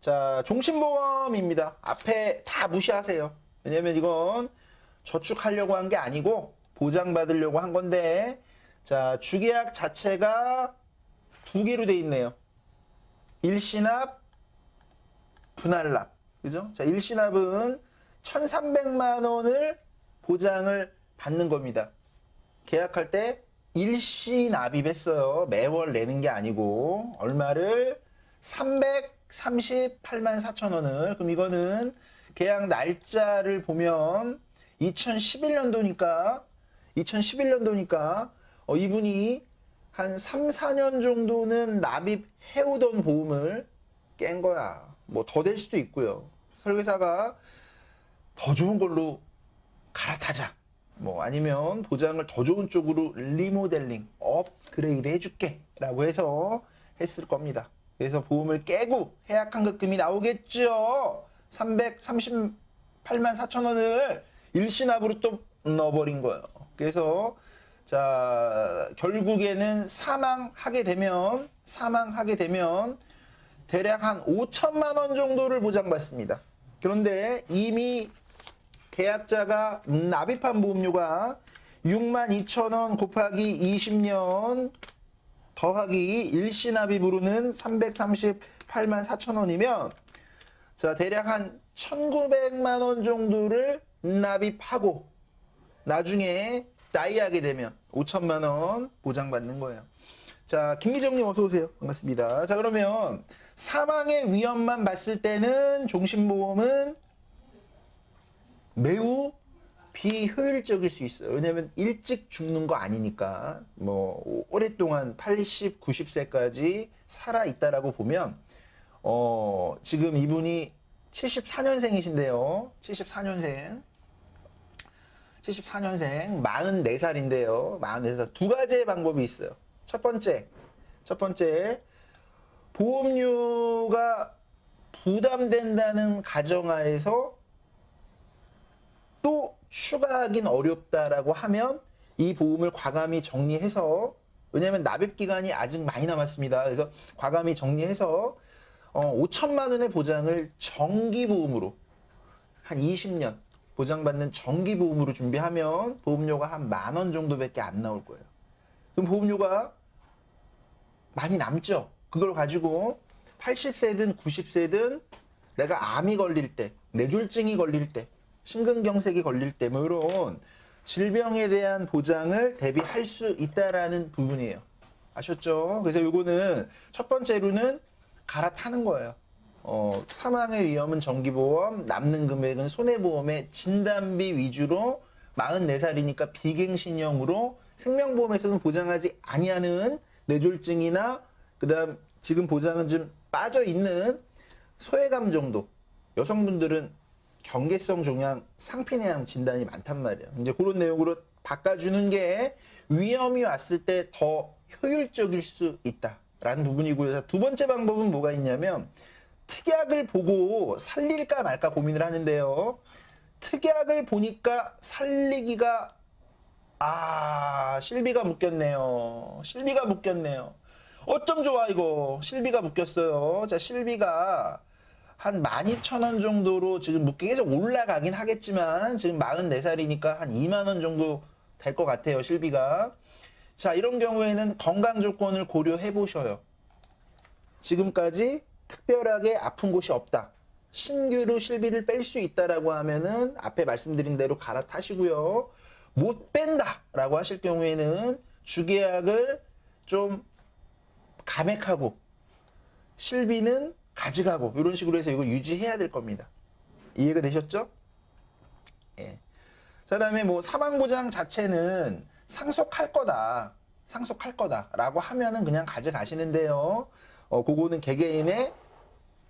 자, 종신보험입니다. 앞에 다 무시하세요. 왜냐면 이건 저축하려고 한 게 아니고 보장받으려고 한 건데, 자, 주계약 자체가 두 개로 돼 있네요. 일시납, 분할납. 그죠? 자, 일시납은 1,300만 원을 보장을 받는 겁니다. 계약할 때 일시 납입했어요. 매월 내는 게 아니고 얼마를 338만 4천 원을 그럼 이거는 계약 날짜를 보면 2011년도니까 2011년도니까 어, 이분이 한 3, 4년 정도는 납입해오던 보험을 깬 거야. 뭐 더 될 수도 있고요. 설계사가 더 좋은 걸로 갈아타자. 뭐 아니면 보장을 더 좋은 쪽으로 리모델링, 업그레이드 해줄게 라고 해서 했을 겁니다. 그래서 보험을 깨고 해약 환급금이 나오겠죠. 338만 4천 원을 일시납으로 또 넣어버린 거예요. 그래서 자 결국에는 사망하게 되면 사망하게 되면 대략 한 5천만 원 정도를 보장받습니다. 그런데 이미 계약자가 납입한 보험료가 6만 2천 원 곱하기 20년 더하기 일시 납입으로는 338만 4천 원이면 자 대략 한 1,900만 원 정도를 납입하고 나중에 나이하게 되면 5천만 원 보장받는 거예요. 자, 김미정님 어서 오세요. 반갑습니다. 자, 그러면 사망의 위험만 봤을 때는 종신보험은 매우 비효율적일 수 있어요. 왜냐면 일찍 죽는 거 아니니까 뭐 오랫동안 80, 90세까지 살아 있다라고 보면 어 지금 이분이 74년생이신데요. 74년생. 74년생 44살인데요. 44살 두 가지의 방법이 있어요. 첫 번째. 첫 번째 보험료가 부담된다는 가정하에서 또 추가하긴 어렵다라고 하면 이 보험을 과감히 정리해서 왜냐하면 납입 기간이 아직 많이 남았습니다. 그래서 과감히 정리해서 어, 5천만 원의 보장을 정기 보험으로 한 20년 보장받는 정기 보험으로 준비하면 보험료가 한 만 원 정도밖에 안 나올 거예요. 그럼 보험료가 많이 남죠. 그걸 가지고 80세든 90세든 내가 암이 걸릴 때, 뇌졸중이 걸릴 때, 심근경색이 걸릴 때, 뭐 이런 질병에 대한 보장을 대비할 수 있다라는 부분이에요. 아셨죠? 그래서 요거는 첫 번째로는 갈아타는 거예요. 어, 사망의 위험은 정기보험, 남는 금액은 손해보험의 진단비 위주로 44살이니까 비갱신형으로 생명보험에서는 보장하지 아니하는 뇌졸중이나 그다음 지금 보장은 좀 빠져 있는 소외감 정도. 여성분들은 경계성 종양 상피내암 진단이 많단 말이에요. 이제 그런 내용으로 바꿔주는 게 위험이 왔을 때 더 효율적일 수 있다라는 부분이고요. 두 번째 방법은 뭐가 있냐면 특약을 보고 살릴까 말까 고민을 하는데요. 특약을 보니까 살리기가 아 실비가 묶였네요. 실비가 묶였네요. 어쩜 좋아 이거 실비가 묶였어요. 자 실비가 한 12,000원 정도로 지금 계속 올라가긴 하겠지만 지금 44살이니까 한 2만 원 정도 될 것 같아요 실비가. 자 이런 경우에는 건강 조건을 고려해 보셔요. 지금까지 특별하게 아픈 곳이 없다. 신규로 실비를 뺄 수 있다라고 하면은 앞에 말씀드린 대로 갈아타시고요. 못 뺀다라고 하실 경우에는 주계약을 좀 감액하고 실비는 가져가고 이런 식으로 해서 이거 유지해야 될 겁니다. 이해가 되셨죠? 예. 자, 그다음에 뭐 사망 보장 자체는 상속할 거다. 상속할 거다 라고 하면은 그냥 가져가시는데요. 어, 그거는 개개인의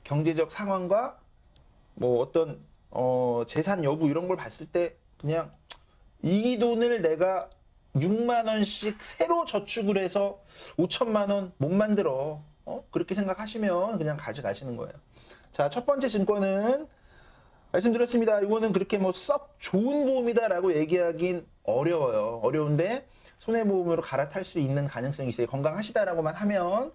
경제적 상황과 뭐 어떤 어, 재산 여부 이런 걸 봤을 때 그냥 이 돈을 내가 6만 원씩 새로 저축을 해서 5천만 원 못 만들어. 어? 그렇게 생각하시면 그냥 가져가시는 거예요. 자, 첫 번째 증권은 말씀드렸습니다. 이거는 그렇게 뭐 썩 좋은 보험이다라고 얘기하긴 어려워요. 어려운데 손해보험으로 갈아탈 수 있는 가능성이 있어요. 건강하시다라고만 하면